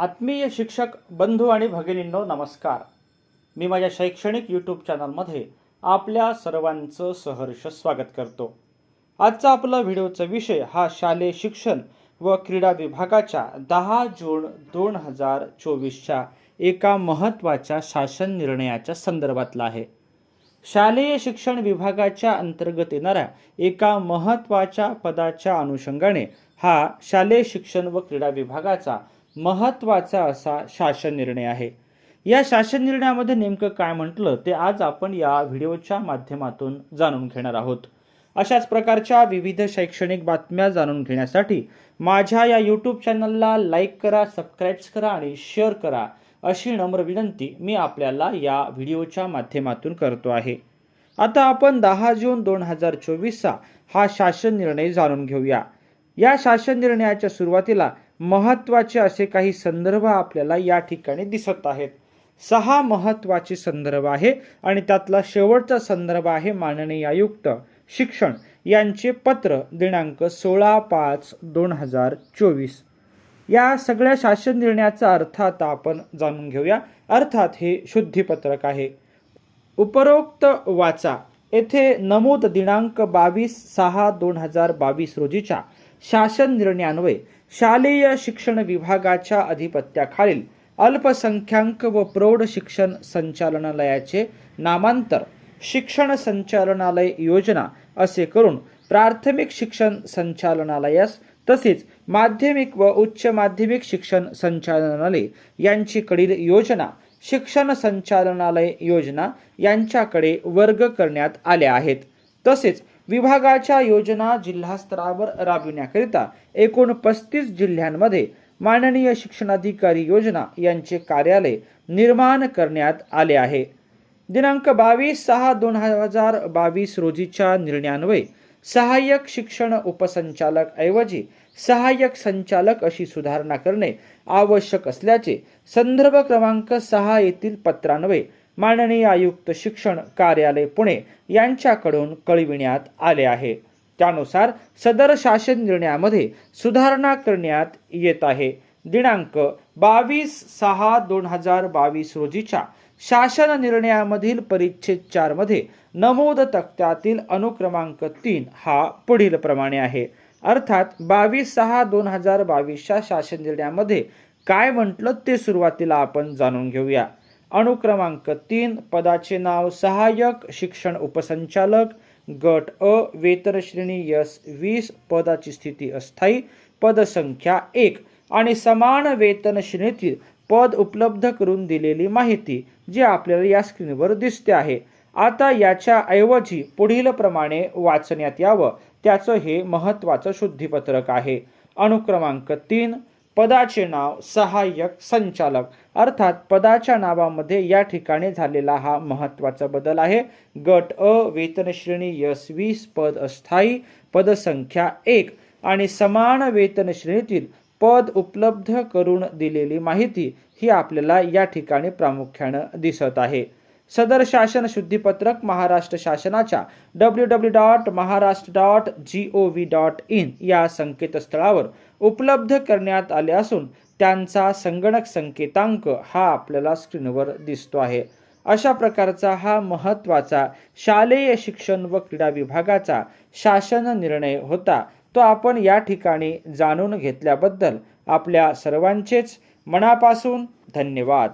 आत्मीय शिक्षक बंधू आणि भगिनींनो नमस्कार. मी माझ्या शैक्षणिक यूट्यूब चॅनलमध्ये आपल्या सर्वांचं सहर्ष स्वागत करतो. आजचा आपला व्हिडिओचा विषय हा शालेय शिक्षण व क्रीडा विभागाच्या दहा जून दोन हजार चोवीसच्या एका महत्त्वाच्या शासन निर्णयाच्या संदर्भातला आहे. शालेय शिक्षण विभागाच्या अंतर्गत येणाऱ्या एका महत्त्वाच्या पदाच्या अनुषंगाने हा शालेय शिक्षण व क्रीडा विभागाचा महत्त्वाचा असा शासन निर्णय आहे. या शासन निर्णयामध्ये नेमकं काय म्हटलं ते आज आपण या व्हिडिओच्या माध्यमातून जाणून घेणार आहोत. अशाच प्रकारच्या विविध शैक्षणिक बातम्या जाणून घेण्यासाठी माझ्या या यूट्यूब चॅनलला लाईक करा सबस्क्राईब्स करा आणि शेअर करा अशी नम्र विनंती मी आपल्याला या व्हिडिओच्या माध्यमातून करतो आहे. आता आपण दहा जून दोन हजार चोवीसचा हा शासन निर्णय जाणून घेऊया. या शासन निर्णयाच्या सुरुवातीला महत्त्वाचे असे काही संदर्भ आपल्याला या ठिकाणी दिसत आहेत. सहा महत्त्वाचे संदर्भ आहे आणि त्यातला शेवटचा संदर्भ आहे माननीय आयुक्त. शिक्षण यांचे पत्र दिनांक सोळा पाच दोन हजार चोवीस. या सगळ्या शासन निर्णयाचा अर्थ आता आपण जाणून घेऊया. अर्थात हे शुद्धीपत्रक आहे. उपरोक्त वाचा. येथे नमूद दिनांक बावीस सहा दोन हजार बावीस रोजीच्या शासन निर्णयान्वये शालेय शिक्षण विभागाच्या अधिपत्याखालील अल्पसंख्याक व प्रौढ शिक्षण संचालनालयाचे नामांतर शिक्षण संचालनालय योजना असे करून प्राथमिक शिक्षण संचालनालयास तसेच माध्यमिक व उच्च माध्यमिक शिक्षण संचालनालय यांची कडील योजना शिक्षण संचालनालय योजना यांच्याकडे वर्ग करण्यात आल्या आहेत. तसेच विभागाच्या योजना जिल्हास्तरावर राबविण्याकरिता एकूण पस्तीस जिल्ह्यांमध्ये माननीय शिक्षणाधिकारी योजना यांचे कार्यालय निर्माण करण्यात आले आहे. दिनांक बावीस सहा दोन हजार बावीस रोजीच्या निर्णयान्वये सहाय्यक शिक्षण उपसंचालक ऐवजी सहाय्यक संचालक अशी सुधारणा करणे आवश्यक असल्याचे संदर्भ क्रमांक सहा येथील पत्रान्वये माननीय आयुक्त शिक्षण कार्यालय पुणे यांच्याकडून कळविण्यात आले आहे. त्यानुसार सदर शासन निर्णयामध्ये सुधारणा करण्यात येत आहे. दिनांक बावीस सहा दोन हजार बावीस रोजीच्या शासन निर्णयामधील परिच्छेद चारमध्ये नमोद नमूद तक्त्यातील अनुक्रमांक तीन हा पुढील प्रमाणे आहे. अर्थात बावीस सहा दोन हजार बावीसच्या शासन निर्णयामध्ये काय म्हटलं ते सुरुवातीला आपण जाणून घेऊया. अनुक्रमांक तीन पदाचे नाव सहाय्यक शिक्षण उपसंचालक गट अ वेतन श्रेणी यस वीस पदाची स्थिती अस्थायी पदसंख्या एक आणि समान वेतन श्रेणीतील पद उपलब्ध करून दिलेली माहिती जी आपल्याला या स्क्रीनवर दिसते आहे. आता याच्या ऐवजी पुढील प्रमाणे वाचण्यात यावं. त्याचं हे महत्त्वाचं शुद्धीपत्रक आहे. अनुक्रमांक तीन पदाचे नाव सहाय्यक संचालक. अर्थात पदाच्या नावामध्ये या ठिकाणी झालेला हा महत्त्वाचा बदल आहे. गट अ वेतनश्रेणी यस वीस पद अस्थायी पदसंख्या एक आणि समान वेतनश्रेणीतील पद उपलब्ध करून दिलेली माहिती ही आपल्याला या ठिकाणी प्रामुख्यानं दिसत आहे. सदर शासन शुद्धीपत्रक महाराष्ट्र शासनाच्या W W dot Maharashtra dot G O V dot in या संकेतस्थळावर उपलब्ध करण्यात आले असून त्यांचा संगणक संकेतांक हा आपल्याला स्क्रीनवर दिसतो आहे. अशा प्रकारचा हा महत्त्वाचा शालेय शिक्षण व क्रीडा विभागाचा शासन निर्णय होता तो आपण या ठिकाणी जाणून घेतल्याबद्दल आपल्या सर्वांचेच मनापासून धन्यवाद.